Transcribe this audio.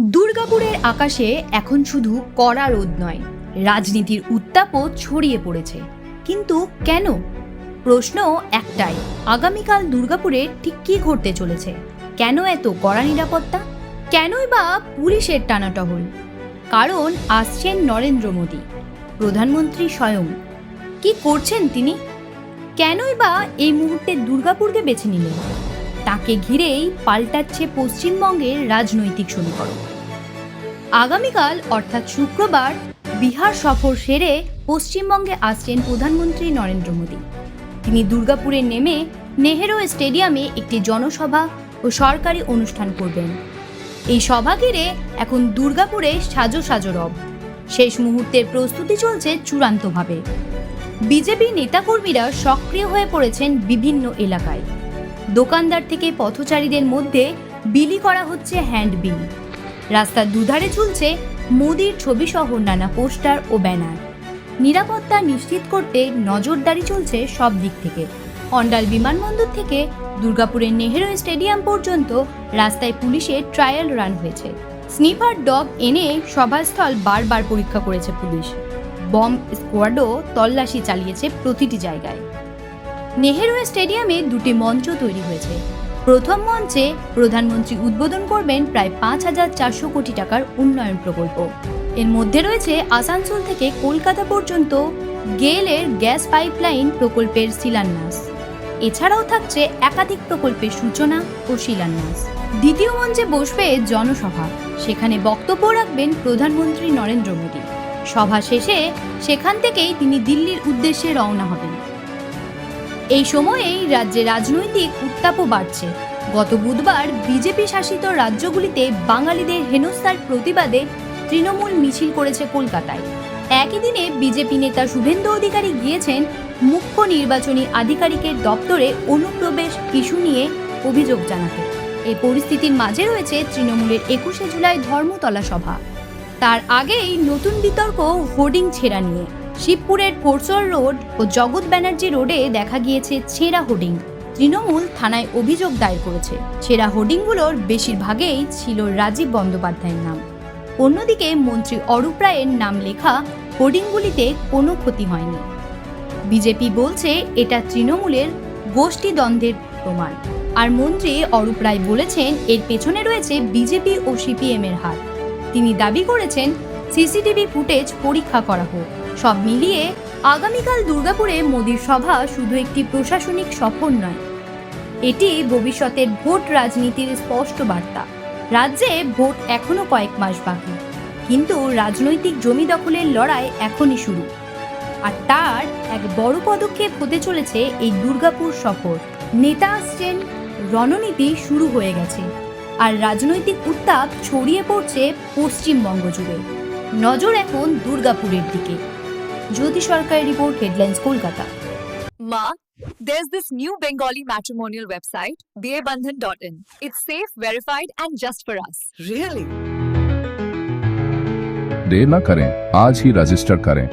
দুর্গাপুরের আকাশে এখন শুধু কড়া রোদ নয়, রাজনীতির উত্তাপও ছড়িয়ে পড়েছে। কিন্তু কেন? প্রশ্ন একটাই, আগামীকাল দুর্গাপুরে ঠিক কী ঘটতে চলেছে? কেন এত কড়া নিরাপত্তা? কেনই বা পুলিশের টানাটহল? কারণ আসছেন নরেন্দ্র মোদী, প্রধানমন্ত্রী স্বয়ং। কি করছেন তিনি? কেনই বা এই মুহূর্তে দুর্গাপুরকে বেছে নিলেন? তাকে ঘিরেই পাল্টাচ্ছে পশ্চিমবঙ্গের রাজনৈতিক সমীকরণ। আগামীকাল, অর্থাৎ শুক্রবার, বিহার সফর সেরে পশ্চিমবঙ্গে আসছেন প্রধানমন্ত্রী নরেন্দ্র মোদী। তিনি দুর্গাপুরে নেমে নেহেরু স্টেডিয়ামে একটি জনসভা ও সরকারি অনুষ্ঠান করবেন। এই সভা ঘিরে এখন দুর্গাপুরে সাজো সাজো রব। শেষ মুহূর্তের প্রস্তুতি চলছে চূড়ান্তভাবে। বিজেপি নেতাকর্মীরা সক্রিয় হয়ে পড়েছেন বিভিন্ন এলাকায়। দোকানদার থেকে পথচারীদের মধ্যে বিলি করা হচ্ছে হ্যান্ড বিল রাস্তার দুধারে ঝুলছে মোদির ছবি সহ নানা পোস্টার ও ব্যানার। নিরাপত্তা নিশ্চিত করতে নজরদারি চলছে সব দিক থেকে। অন্ডাল বিমানবন্দর থেকে দুর্গাপুরের নেহেরু স্টেডিয়াম পর্যন্ত রাস্তায় পুলিশের ট্রায়াল রান হয়েছে। স্নিপার ডগ এনে সভাস্থল বারবার পরীক্ষা করেছে পুলিশ। বম্ব স্কোয়াডও তল্লাশি চালিয়েছে প্রতিটি জায়গায়। নেহেরু স্টেডিয়ামে দুটি মঞ্চ তৈরি হয়েছে। প্রথম মঞ্চে প্রধানমন্ত্রী উদ্বোধন করবেন প্রায় পাঁচ হাজার চারশো কোটি টাকার উন্নয়ন প্রকল্প। এর মধ্যে রয়েছে আসানসোল থেকে কলকাতা পর্যন্ত গেলের গ্যাস পাইপলাইন প্রকল্পের শিলান্যাস। এছাড়াও থাকছে একাধিক প্রকল্পের সূচনা ও শিলান্যাস। দ্বিতীয় মঞ্চে বসবে জনসভা। সেখানে বক্তব্য রাখবেন প্রধানমন্ত্রী নরেন্দ্র মোদী। সভা শেষে সেখান থেকেই তিনি দিল্লির উদ্দেশ্যে রওনা হবেন। এই সময়েই রাজ্যে রাজনৈতিক উত্তাপও বাড়ছে। গত বুধবার বিজেপি শাসিত রাজ্যগুলিতে বাঙালিদের হেনস্থার প্রতিবাদে তৃণমূল মিছিল করেছে কলকাতায়। একই দিনে বিজেপি নেতা শুভেন্দু অধিকারী গিয়েছেন মুখ্য নির্বাচনী আধিকারিকের দপ্তরে অনুপ্রবেশ ইস্যু নিয়ে অভিযোগ জানাতে। এই পরিস্থিতির মাঝে রয়েছে তৃণমূলের একুশে জুলাই ধর্মতলা সভা। তার আগেই নতুন বিতর্ক হোর্ডিং ছেঁড়া নিয়ে। শিবপুরের ফোরসর রোড ও জগৎ ব্যানার্জি রোডে দেখা গিয়েছে ছেঁড়া হোর্ডিং। তৃণমূল থানায় অভিযোগ দায়ের করেছে। ছেঁড়া হোর্ডিংগুলোর বেশিরভাগেই ছিল রাজীব বন্দ্যোপাধ্যায়ের নাম। অন্যদিকে মন্ত্রী অরূপ রায়ের নাম লেখা হোর্ডিংগুলিতে কোনো ক্ষতি হয়নি। বিজেপি বলছে এটা তৃণমূলের গোষ্ঠীদ্বন্দ্বের প্রমাণ। আর মন্ত্রী অরূপ রায় বলেছেন এর পেছনে রয়েছে বিজেপি ও সিপিএমের হাত। তিনি দাবি করেছেন, সিসিটিভি ফুটেজ পরীক্ষা করা হোক। সব মিলিয়ে আগামীকাল দুর্গাপুরে মোদীর সভা শুধু একটি প্রশাসনিক সফর নয়। এটি ভবিষ্যতের ভোট রাজনীতির স্পষ্ট বার্তা। রাজ্যে ভোট এখনও কয়েক মাস বাকি। কিন্তু রাজনৈতিক জমি দখলের লড়াই এখনই শুরু। আর তার এক বড় পদক্ষেপ হতে চলেছে এই দুর্গাপুর সফর। নেতা আসছেন, রণনীতি শুরু হয়ে গেছে। আর রাজনৈতিক উত্তাপ ছড়িয়ে পড়ছে পশ্চিমবঙ্গ জুড়ে। নজর এখন দুর্গাপুরের দিকে। জ্যোতি সরকারের report headlines Kolkata Ma, there's this new Bengali matrimonial website, bearbandhan.in. It's safe, verified, and just for us. Really? देर न करें आज ही रजिस्टर करें